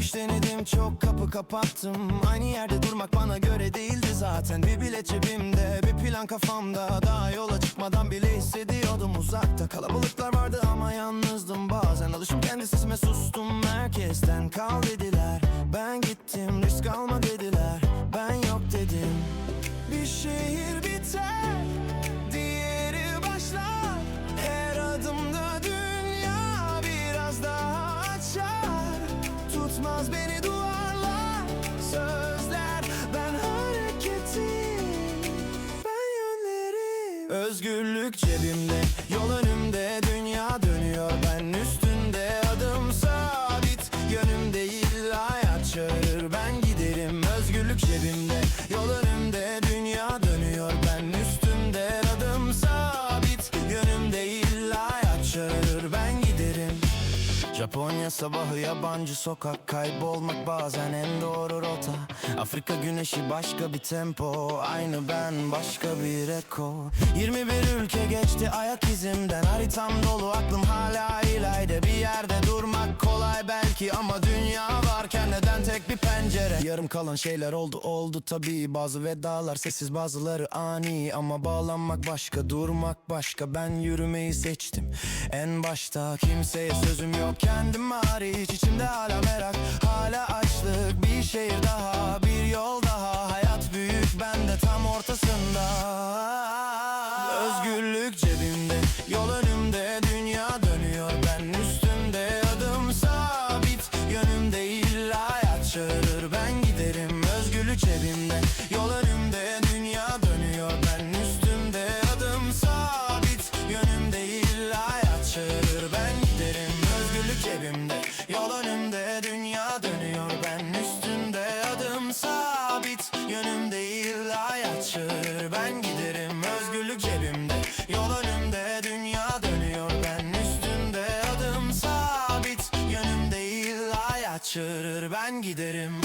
Çok iş denedim çok kapı kapattım. Aynı yerde durmak bana göre değildi zaten. Bir bilet cebimde bir plan kafamda. Daha yola çıkmadan bile hissediyordum. Uzakta Kalabalıklar vardı ama yalnızdım. Bazen Alışıp kendi sesime sustum. Merkezden kal dediler. Ben gittim risk alma dediler Tutmaz beni duvarlar Sözler ben hareketim Ben yönlerim Özgürlük cebimde Yol önümde Japonya sabahı yabancı sokak Kaybolmak bazen en doğru rota. Afrika güneşi başka bir tempo Aynı ben başka bir eko 21 ülke geçti ayak izimden Haritam dolu aklım tek bir pencere. Yarım kalan şeyler oldu oldu tabii. Bazı vedalar sessiz bazıları ani. Ama bağlanmak başka durmak başka. Ben yürümeyi seçtim en başta. Kimseye sözüm yok kendim hariç. İçimde hala merak Hala açlık. Bir şehir daha Bir yol daha. Hayat büyük ben de tam ortasında. Özgürlük cebimde Yol önümde cebimde Yol önümde dünya dönüyor. Ben üstünde adım sabit. Yönüm değil hayat çağırır Ben giderim özgürlük cebimde. Yol önümde dünya dönüyor. Ben üstünde adım sabit. Yönüm değil hayat çağırır Ben giderim özgürlük cebimde. Yol önümde dünya dönüyor. Ben üstünde adım sabit. Yönüm değil hayat çağırır Ben giderim